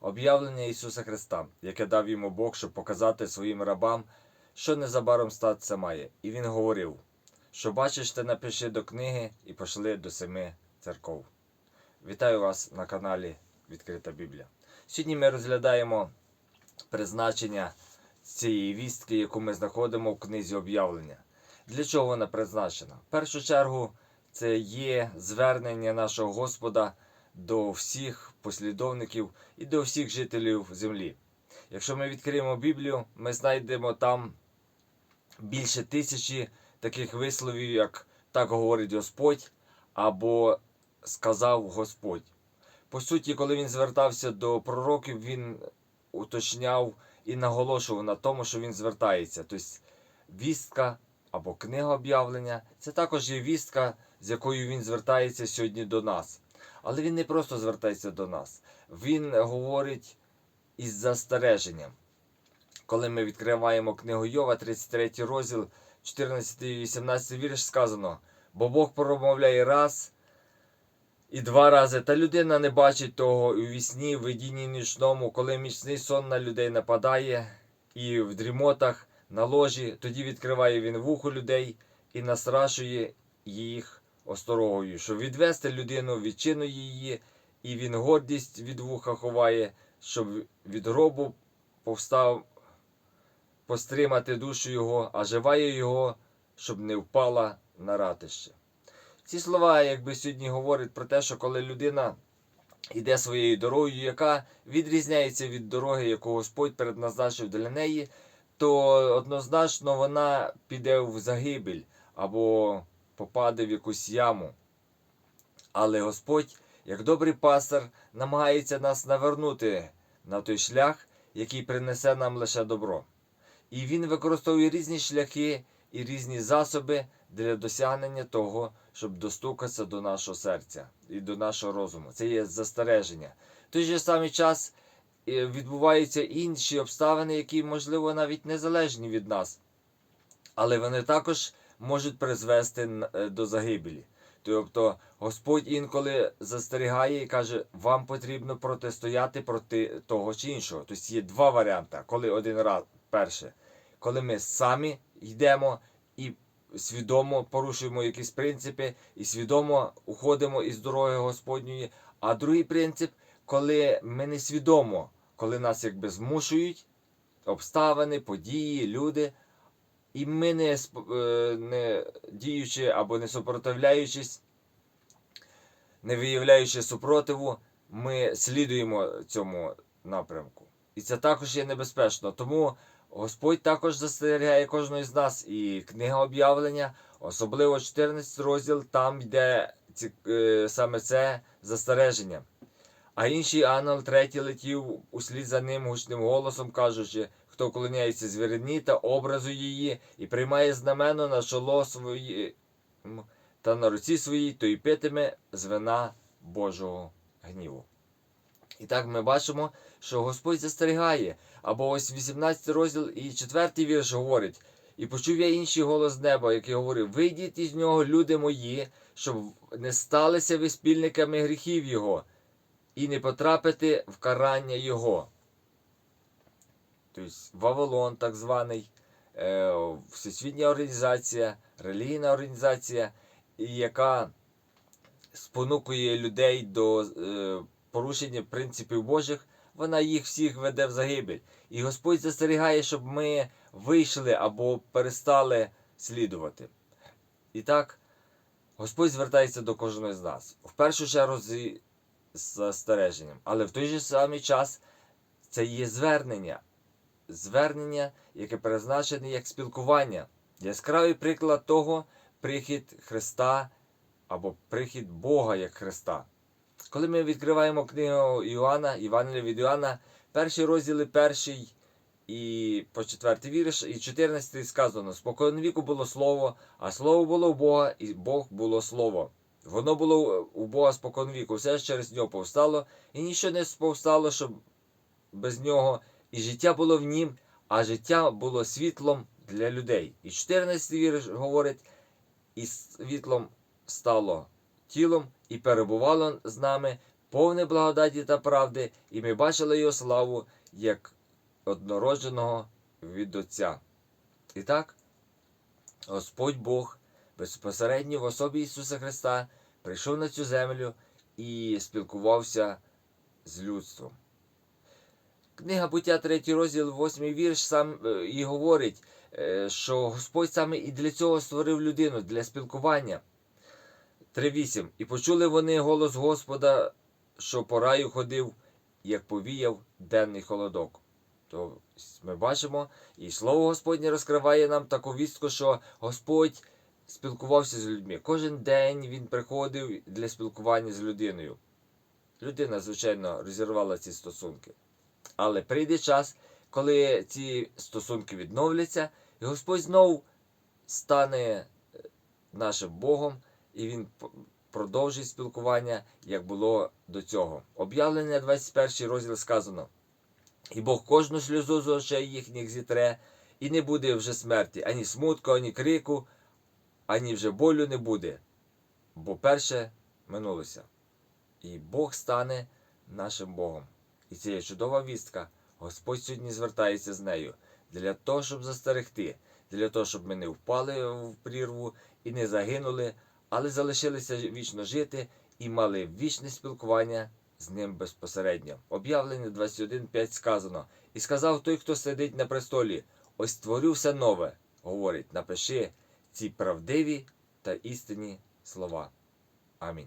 об'явлення Ісуса Христа, яке дав йому Бог, щоб показати своїм рабам, що незабаром статися має. І він говорив: що бачиш, те напиши до книги і пошли до семи церков. Вітаю вас на каналі Відкрита Біблія. Сьогодні ми розглядаємо призначення цієї вістки, яку ми знаходимо в книзі об'явлення. Для чого вона призначена? В першу чергу, це є звернення нашого Господа до всіх послідовників і до всіх жителів землі. Якщо ми відкриємо Біблію, ми знайдемо там більше тисячі таких висловів, як так говорить Господь, або сказав Господь. По суті, коли він звертався до пророків, він уточняв і наголошував на тому, що він звертається. Тобто вістка або книга об'явлення це також є вістка, з якою він звертається сьогодні до нас. Але він не просто звертається до нас, він говорить із застереженням. Коли ми відкриваємо книгу Йова, 33 розділ, 14 і 18 вірш сказано: бо Бог промовляє раз і два рази, та людина не бачить того і у вісні, в видінні нічному, коли міцний сон на людей нападає, і в дрімотах на ложі, тоді відкриває він вухо людей і настрашує їх осторогою, щоб відвести людину від чину її, і він гордість від вуха ховає, щоб від гробу повстав постримати душу його, а живає його, щоб не впала на ратище. Ці слова, якби сьогодні говорять про те, що коли людина йде своєю дорогою, яка відрізняється від дороги, яку Господь предназначив для неї, то однозначно вона піде в загибель або попаде в якусь яму. Але Господь, як добрий пастор, намагається нас навернути на той шлях, який принесе нам лише добро. І він використовує різні шляхи і різні засоби для досягнення того, щоб достукатися до нашого серця і до нашого розуму. Це є застереження. В той же самий час е, відбуваються інші обставини, які, можливо, навіть незалежні від нас, але вони також можуть призвести е, до загибелі. Тобто Господь інколи застерігає і каже, вам потрібно протистояти проти того чи іншого. Тобто є два варіанти. Коли один раз, перше, коли ми самі йдемо і свідомо порушуємо якісь принципи, і свідомо уходимо із дороги Господньої. А другий принцип, коли ми не свідомо, коли нас якби змушують обставини, події, люди, і ми не, е, не діючи або не супротивляючись, не виявляючи супротиву, ми слідуємо цьому напрямку. І це також є небезпечно. Тому Господь також застерігає кожного з нас. І книга об'явлення, особливо 14 розділ, там йде ці, е, саме це застереження. А інший ангел третій летів услід за ним гучним голосом, кажучи, хто вклоняється звірині та образу її і приймає знамено на чоло своє та на руці своїй, то й питиме з вина Божого гніву. І так ми бачимо, що Господь застерігає. Або ось 18 розділ і 4 вірш говорить. І почув я інший голос неба, який говорив: Вийдіть із нього, люди мої, щоб не сталися ви спільниками гріхів Його, і не потрапити в карання Його. Тобто Вавилон, так званий, е, всесвітня організація, релігійна організація, яка спонукує людей до е, порушення принципів Божих, вона їх всіх веде в загибель. І Господь застерігає, щоб ми вийшли або перестали слідувати. І так, Господь звертається до кожного з нас. В першу чергу з застереженням, але в той же самий час це є звернення. Звернення, яке призначене як спілкування. Яскравий приклад того прихід Христа або прихід Бога як Христа. Коли ми відкриваємо книгу Іоанна, Євангелія від Іоанна, перші розділи, перший і по четвертий вірш, і 14 сказано: Спокон віку було слово, а слово було в Бога, і Бог було слово. Воно було у Бога спокон віку, все ж через нього повстало, і нічого не повстало, щоб без нього, і життя було в нім, а життя було світлом для людей. І 14 вірш говорить, і світлом стало тілом і перебувало з нами, повне благодаті та правди, і ми бачили його славу як однородженого від Отця. І так, Господь Бог безпосередньо в особі Ісуса Христа прийшов на цю землю і спілкувався з людством. Книга буття 3 розділ, 8 вірш сам е, і говорить, е, що Господь саме і для цього створив людину, для спілкування. 3.8. І почули вони голос Господа, що по раю ходив, як повіяв денний холодок. То ми бачимо, і слово Господнє розкриває нам таку вістку, що Господь спілкувався з людьми. Кожен день він приходив для спілкування з людиною. Людина, звичайно, розірвала ці стосунки. Але прийде час, коли ці стосунки відновляться, і Господь знов стане е, нашим Богом, і Він продовжить спілкування, як було до цього. Об'явлення 21 розділ сказано. І Бог кожну сльозу з очей їхніх зітре, і не буде вже смерті, ані смутку, ані крику, ані вже болю не буде, бо перше минулося. І Бог стане нашим Богом. І це є чудова вістка. Господь сьогодні звертається з нею для того, щоб застерегти, для того, щоб ми не впали в прірву і не загинули, але залишилися вічно жити і мали вічне спілкування з ним безпосередньо. Об'явлення 21.5 сказано: І сказав той, хто сидить на престолі: ось створю все нове. Говорить, напиши ці правдиві та істинні слова. Амінь.